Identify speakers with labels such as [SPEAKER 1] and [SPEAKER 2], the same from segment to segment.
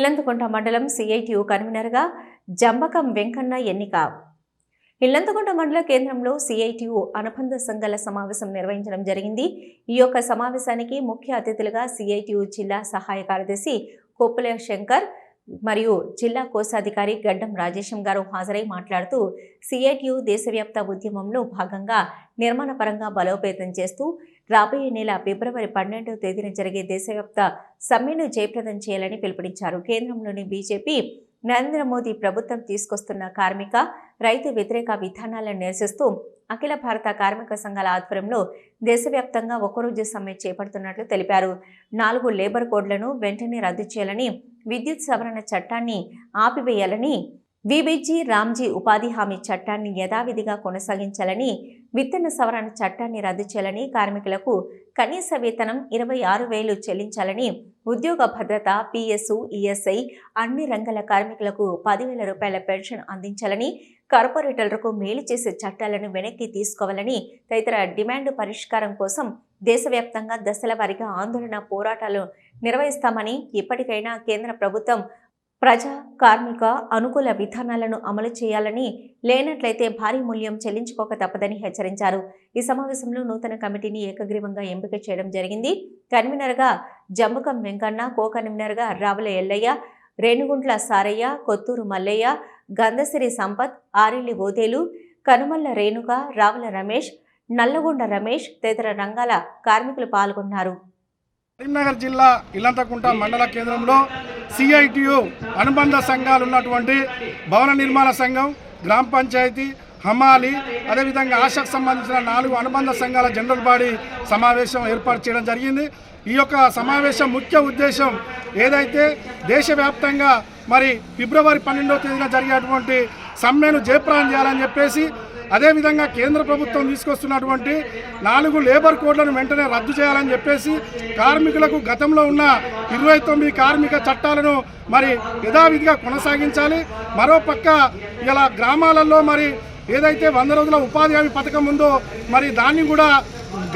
[SPEAKER 1] ఇల్లంతకుంట మండలం సిఐటియు కన్వీనర్గా జంబకం వెంకన్న ఎన్నిక. ఇల్లంతకుంట మండల కేంద్రంలో సిఐటియు అనుబంధ సంఘాల సమావేశం నిర్వహించడం జరిగింది. ఈ యొక్క సమావేశానికి ముఖ్య అతిథులుగా సిఐటియు జిల్లా సహాయ కార్యదర్శి కొప్పుల శంకర్ మరియు జిల్లా కోశాధికారి గడ్డం రాజేశం గారు హాజరై మాట్లాడుతూ సిఐటియు దేశవ్యాప్త ఉద్యమంలో భాగంగా నిర్మాణపరంగా బలోపేతం చేస్తూ రాబోయే నెల ఫిబ్రవరి పన్నెండవ తేదీన జరిగే దేశవ్యాప్త సమ్మెను జయప్రదం చేయాలని పిలుపునిచ్చారు. కేంద్రంలోని బీజేపీ నరేంద్ర మోదీ ప్రభుత్వం తీసుకొస్తున్న కార్మిక రైతు వ్యతిరేక విధానాలను నిరసిస్తూ అఖిల భారత కార్మిక సంఘాల ఆధ్వర్యంలో దేశవ్యాప్తంగా ఒకరోజు సమ్మె చేపడుతున్నట్లు తెలిపారు. నాలుగు లేబర్ కోడ్లను వెంటనే రద్దు చేయాలని విద్యుత్ సవరణ చట్టాన్ని ఆపివేయాలని విబిజీ రామ్జీ ఉపాధి హామీ చట్టాన్ని యథావిధిగా కొనసాగించాలని విత్తన సవరణ చట్టాన్ని రద్దు చేయాలని కార్మికులకు కనీస వేతనం ఇరవై ఆరు వేలు చెల్లించాలని ఉద్యోగ భద్రత పిఎస్సు ఈఎస్ఐ అన్ని రంగాల కార్మికులకు పదివేల రూపాయల పెన్షన్ అందించాలని కార్పొరేటర్లకు మేలు చేసే చట్టాలను వెనక్కి తీసుకోవాలని తదితర డిమాండ్ పరిష్కారం కోసం దేశవ్యాప్తంగా దశల వారీగా ఆందోళన పోరాటాలు నిర్వహిస్తామని ఇప్పటికైనా కేంద్ర ప్రభుత్వం ప్రజా కార్మిక అనుకూల విధానాలను అమలు చేయాలని లేనట్లయితే భారీ మూల్యం చెల్లించుకోక తప్పదని హెచ్చరించారు. ఈ సమావేశంలో నూతన కమిటీని ఏకగ్రీవంగా ఎంపిక చేయడం జరిగింది. కన్వీనర్గా జంబకం వెంకన్న కో కన్వీనర్గా రావుల ఎల్లయ్య రేణుగుంట్ల సారయ్య కొత్తూరు మల్లయ్య గంధసిరి సంపత్ ఆరెల్లి ఓదేలు కనుమల్ల రేణుక రావుల రమేష్ నల్లగొండ రమేష్ తదితర రంగాల కార్మికులు పాల్గొన్నారు.
[SPEAKER 2] కరీంనగర్ జిల్లా ఇల్లంతకుంట మండల కేంద్రంలో సిఐటియు అనుబంధ సంఘాలు ఉన్నటువంటి భవన నిర్మాణ సంఘం గ్రామ పంచాయతీ హమాలి అదేవిధంగా ఆశకు సంబంధించిన నాలుగు అనుబంధ సంఘాల జనరల్ బాడీ సమావేశం ఏర్పాటు చేయడం జరిగింది. ఈ యొక్క సమావేశం ముఖ్య ఉద్దేశం ఏదైతే దేశవ్యాప్తంగా మరి ఫిబ్రవరి పన్నెండవ తేదీన జరిగేటువంటి సమ్మెను జయప్రాణం చేయాలని చెప్పేసి అదేవిధంగా కేంద్ర ప్రభుత్వం తీసుకొస్తున్నటువంటి నాలుగు లేబర్ కోడ్లను వెంటనే రద్దు చేయాలని చెప్పేసి కార్మికులకు గతంలో ఉన్న ఇరవై తొమ్మిది కార్మిక చట్టాలను మరి యథావిధిగా కొనసాగించాలి. మరోపక్క ఇలా గ్రామాలలో మరి ఏదైతే వంద రోజుల ఉపాధి హామీ పథకం ఉందో మరి దాన్ని కూడా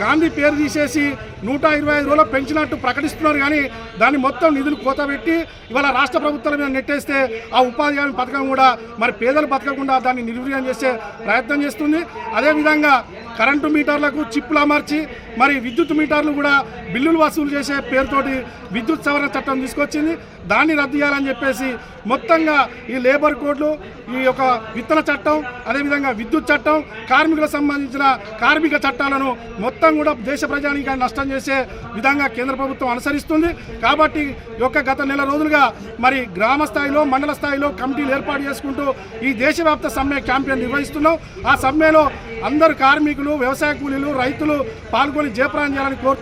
[SPEAKER 2] గాంధీ పేరు తీసేసి నూట ఇరవై ఐదు రోజులు పెంచినట్టు ప్రకటిస్తున్నారు కానీ దాన్ని మొత్తం నిధులు కోతబెట్టి ఇవాళ రాష్ట్ర ప్రభుత్వాల మీద నెట్టేస్తే ఆ ఉపాధి హామీ పథకం కూడా మరి పేదలు బతకకుండా దాన్ని నిర్వీర్యం చేసే ప్రయత్నం చేస్తుంది. అదేవిధంగా కరెంటు మీటర్లకు చిప్పులు అమర్చి మరి విద్యుత్ మీటర్లు కూడా బిల్లులు వసూలు చేసే పేరుతోటి విద్యుత్ సవరణ చట్టం తీసుకొచ్చింది. దాన్ని రద్దు చేయాలని చెప్పేసి మొత్తంగా ఈ లేబర్ కోడ్లు ఈ యొక్క విత్తన చట్టం అదేవిధంగా విద్యుత్ చట్టం కార్మికులకు సంబంధించిన కార్మిక చట్టాలను మొత్తం కూడా దేశ ప్రజానికి నష్టం చేసే విధంగా కేంద్ర ప్రభుత్వం అనుసరిస్తుంది. కాబట్టి యొక్క గత నెల రోజులుగా మరి గ్రామ స్థాయిలో మండల స్థాయిలో కమిటీలు ఏర్పాటు చేసుకుంటూ ఈ దేశవ్యాప్త సమ్మె క్యాంపెయిన్ నిర్వహిస్తున్నాం. ఆ సమ్మెలో అందరు కార్మికులు వ్యవసాయ కూలీలు రైతులు పాల్గొని జయప్రదం చేయాలని కోరుతూ